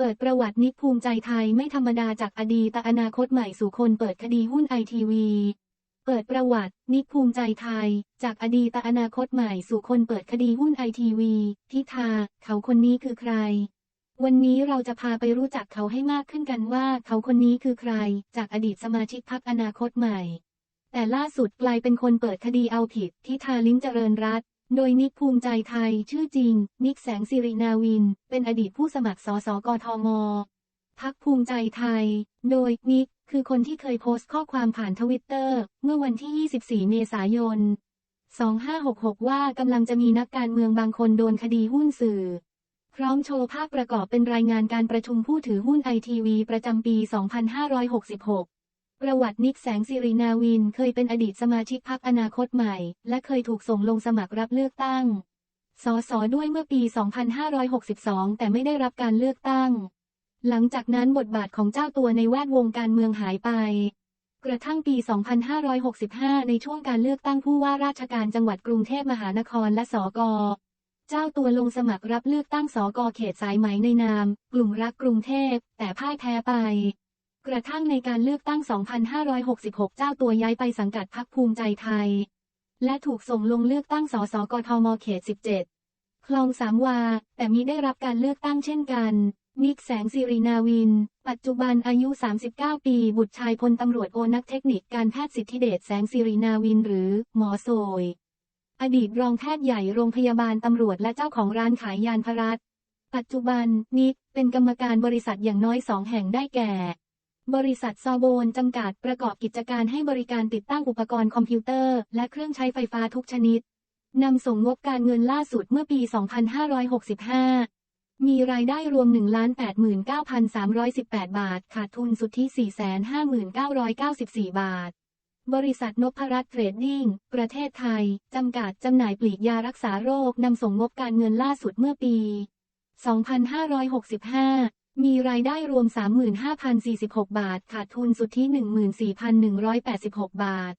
เปิดประวัตินิกภูมิใจไทยไม่ธรรมดาจากอดีตอนาคตใหม่สู่คนเปิดคดีหุ้นไอทีวีเปิดประวัติ นิกภูมิใจไทย จากอดีตอนาคตใหม่สู่คนเปิดคดีหุ้นไอทีวีทิธาเขาคนนี้คือใคร วันนี้เราจะพาไปรู้จักเขาให้มากขึ้นกันว่า เขาคนนี้คือใคร จากอดีตสมาชิกพรรคอนาคตใหม่ แต่ล่าสุดกลายเป็นคนเปิดคดีเอาผิดทิธาลิ้มเจริญรัต โดยนิกภูมิใจไทยชื่อจริง นิกแสงสิรินาวิน เป็นอดีตผู้สมัครสสกทม พักภูมิใจไทย โดยนิกคือคนที่เคยโพสต์ข้อความผ่านทวิตเตอร์เมื่อวันที่ 24 เมษายน 2566 ว่ากำลังจะมีนักการเมืองบางคนโดนคดีหุ้นสื่อ พร้อมโชว์ภาพประกอบเป็นรายงานการประชุมผู้ถือหุ้นไอทีวีประจำปี 2566 ประวัตินิกแสงสิรินาวินเคยเป็นอดีตสมาชิกพรรคอนาคตใหม่ และเคยถูกส่งลงสมัครรับเลือกตั้ง สสด้วยเมื่อปี 2562 แต่ไม่ได้รับการเลือกตั้ง หลังจากนั้นบทบาทของเจ้าตัวในแวดวงการเมืองหายไป กระทั่งปี 2565 ในช่วงการเลือกตั้งผู้ว่าราชการจังหวัดกรุงเทพมหานครและสกเจ้าตัวลงสมัครรับเลือกตั้งสกเขตสายไหมในนาม กลุ่มรักกรุงเทพ แต่พ่ายแพ้ไป กระทั่งในการเลือกตั้ง 2566 เจ้าตัวย้ายไปสังกัดพรรคภูมิใจไทย และถูกส่งลงเลือกตั้งสสกทมเขต 17 คลองสามวา แต่มิได้รับการเลือกตั้งเช่นกัน นิกแสงสิรินาวิน ปัจจุบันอายุ 39 ปี บุตรชายพลตำรวจโอนักเทคนิคการแพทย์สิทธิเดชแสงสิรินาวินหรือ หมอโซย อดีตรองแพทย์ใหญ่โรงพยาบาลตำรวจและเจ้าของร้านขายยานพารัตปัจจุบันนิกเป็นกรรมการบริษัทอย่างน้อยสองแห่งได้แก่ บริษัทซอโบนจำกัดประกอบกิจการให้บริการติดตั้งอุปกรณ์คอมพิวเตอร์ และเครื่องใช้ไฟฟ้าทุกชนิด นำส่งงบการเงินล่าสุดเมื่อปี 2565 มีรายได้รวม 1,89,318 บาท ขาดทุนสุทธิ 459,994 บาท บริษัทนพรัตน์เทรดดิ้ง ประเทศไทย จำกัดจำหน่ายปลีกยารักษาโรคนำส่งงบการเงินล่าสุดเมื่อปี 2565 มีรายได้รวม 35,046 บาท ขาดทุนสุทธิ 14,186 บาท